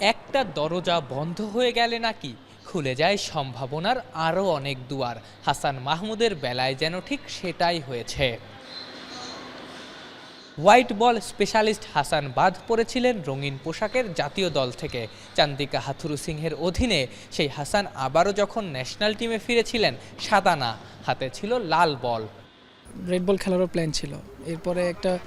একটা দরজা বন্ধ হয়ে গেলে নাকি খুলে যায় সম্ভাবনার আরও অনেক দুয়ার। হাসান মাহমুদের বেলায় যেন ঠিক সেটাই হয়েছে। হোয়াইট বল স্পেশালিস্ট হাসান বাদ পড়েছিলেন রঙিন পোশাকের জাতীয় দল থেকে। চান্দিকা হাথুরু সিংহের অধীনে সেই হাসান আবারও যখন ন্যাশনাল টিমে ফিরেছিলেন, সাদানা হাতে ছিল লাল বল। রেড বল খেলারও প্ল্যান ছিল। এরপরে একটা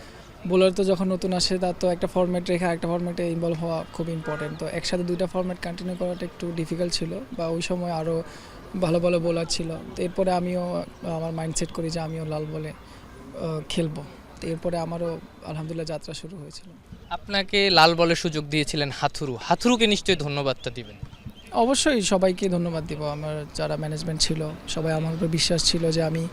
বোলার তো যখন নতুন আসে তার তো একটা ফর্ম্যাট রেখে একটা ফর্ম্যাটে ইনভলভ হওয়া খুব ইম্পর্টেন্ট তো একসাথে দুইটা ফর্ম্যাট কন্টিনিউ করাটা একটু ডিফিকাল্ট ছিল বা ওই সময় আরও ভালো ভালো বোলার ছিল। তো এরপরে আমিও আমার মাইন্ডসেট করি যে আমিও লাল বলে খেলব। তো এরপরে আমারও আলহামদুলিল্লাহ যাত্রা শুরু হয়েছিল। আপনাকে লাল বলের সুযোগ দিয়েছিলেন হাথুরু। হাথুরুকে নিশ্চয়ই ধন্যবাদটা দিবেন। অবশ্যই সবাইকে ধন্যবাদ দিব। আমার যারা ম্যানেজমেন্ট ছিল সবাই আমার উপর বিশ্বাস ছিল যে আমি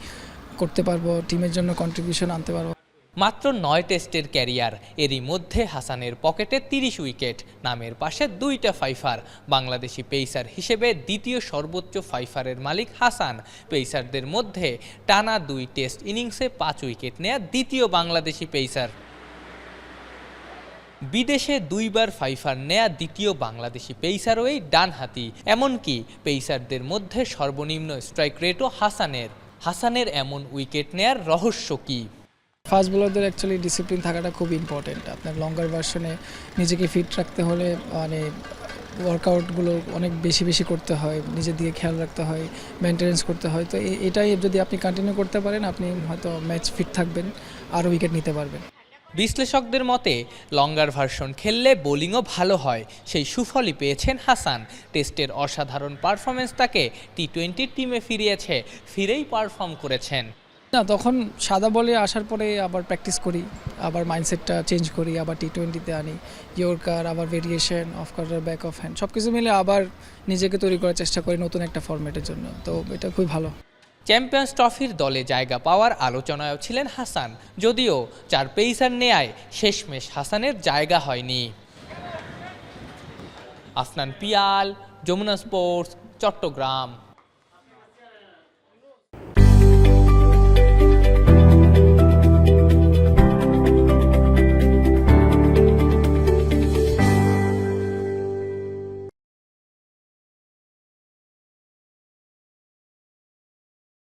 করতে পারব টিমের জন্য কন্ট্রিবিউশন আনতে পারব। মাত্র নয় টেস্টের ক্যারিয়ার। এরই মধ্যে হাসানের পকেটে তিরিশ উইকেট, নামের পাশে দুইটা ফাইফার। বাংলাদেশি পেসার হিসেবে দ্বিতীয় সর্বোচ্চ ফাইফারের মালিক হাসান। পেসারদের মধ্যে টানা দুই টেস্ট ইনিংসে পাঁচ উইকেট নেয়া দ্বিতীয় বাংলাদেশি পেসার। বিদেশে দুইবার ফাইফার নেয়া দ্বিতীয় বাংলাদেশি পেসারও এই ডানহাতি। এমনকি পেসারদের মধ্যে সর্বনিম্ন স্ট্রাইক রেটও হাসানের। হাসানের এমন উইকেট নেয়ার রহস্য কী? ফাস্ট বোলারদের অ্যাকচুয়ালি ডিসিপ্লিন থাকাটা খুব ইম্পর্টেন্ট আপনার লঙ্গার ভার্সনে নিজেকে ফিট রাখতে হলে মানে ওয়ার্কআউটগুলো অনেক বেশি বেশি করতে হয়, নিজের দিকে খেয়াল রাখতে হয় মেনটেনেন্স করতে হয়। তো এটাই যদি আপনি কন্টিনিউ করতে পারেন, আপনি হয়তো ম্যাচ ফিট থাকবেন, আরও উইকেট নিতে পারবেন। বিশ্লেষকদের মতে লঙ্গার ভার্সন খেললে বোলিংও ভালো হয়, সেই সুফলই পেয়েছেন হাসান। টেস্টের অসাধারণ পারফরমেন্স তাকে টি টোয়েন্টির টিমে ফিরিয়েছে, ফিরেই পারফর্ম করেছেন। না, তখন সাদা বলে আসার পরে আবার প্র্যাকটিস করি, আবার মাইন্ডসেটটা চেঞ্জ করি, আবার টি টোয়েন্টিতে আনি ইয়র্কার আবার variation off back of hand সব কিছু মিলে আবার নিজেকে তৈরি করার চেষ্টা করি নতুন একটা ফরম্যাটের জন্য। তো এটা খুবই ভালো। চ্যাম্পিয়ন্স ট্রফির দলে জায়গা পাওয়ার আলোচনায়ও ছিলেন হাসান, যদিও চার পেসার নেয়ায় শেষমেশ হাসানের জায়গা হয়নি। আফনান পিয়াল, যমুনা স্পোর্টস চট্টগ্রাম।